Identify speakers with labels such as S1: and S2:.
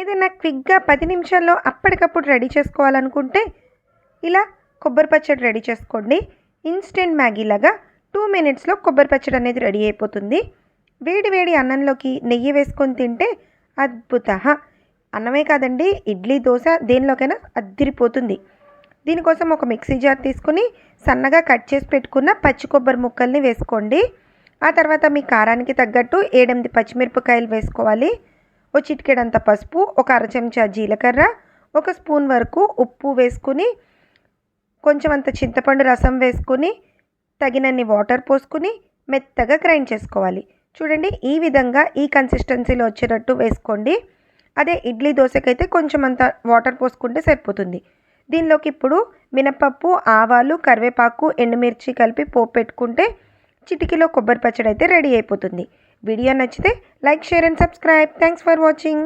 S1: ఏదైనా క్విక్గా పది నిమిషాల్లో అప్పటికప్పుడు రెడీ చేసుకోవాలనుకుంటే ఇలా కొబ్బరి పచ్చడి రెడీ చేసుకోండి. ఇన్స్టెంట్ మ్యాగీ లాగా టూ మినిట్స్లో కొబ్బరి పచ్చడి అనేది రెడీ అయిపోతుంది. వేడి వేడి అన్నంలోకి నెయ్యి వేసుకొని తింటే అద్భుత అన్నమే కాదండి ఇడ్లీ దోశ దేనిలోకైనా అద్దిరిపోతుంది. దీనికోసం ఒక మిక్సీ జార్ తీసుకుని సన్నగా కట్ చేసి పెట్టుకున్న పచ్చి కొబ్బరి ముక్కల్ని వేసుకోండి. ఆ తర్వాత మీ కారానికి తగ్గట్టు ఏడెనిమిది పచ్చిమిరపకాయలు వేసుకోవాలి. ఓ చిటికెడంత పసుపు ఒక అర చెంచా జీలకర్ర ఒక స్పూన్ వరకు ఉప్పు వేసుకుని కొంచెం అంత చింతపండు రసం వేసుకుని తగినన్ని వాటర్ పోసుకుని మెత్తగా గ్రైండ్ చేసుకోవాలి. చూడండి ఈ విధంగా ఈ కన్సిస్టెన్సీలో వచ్చేటట్టు వేసుకోండి. అదే ఇడ్లీ దోశకైతే కొంచెం అంత వాటర్ పోసుకుంటే సరిపోతుంది. దీనిలోకి ఇప్పుడు మినపప్పు ఆవాలు కరివేపాకు ఎండుమిర్చి కలిపి పోపు పెట్టుకుంటే చిటికీలో కొబ్బరి పచ్చడి అయితే రెడీ అయిపోతుంది. వీడియో నచ్చితే like share and subscribe thanks for watching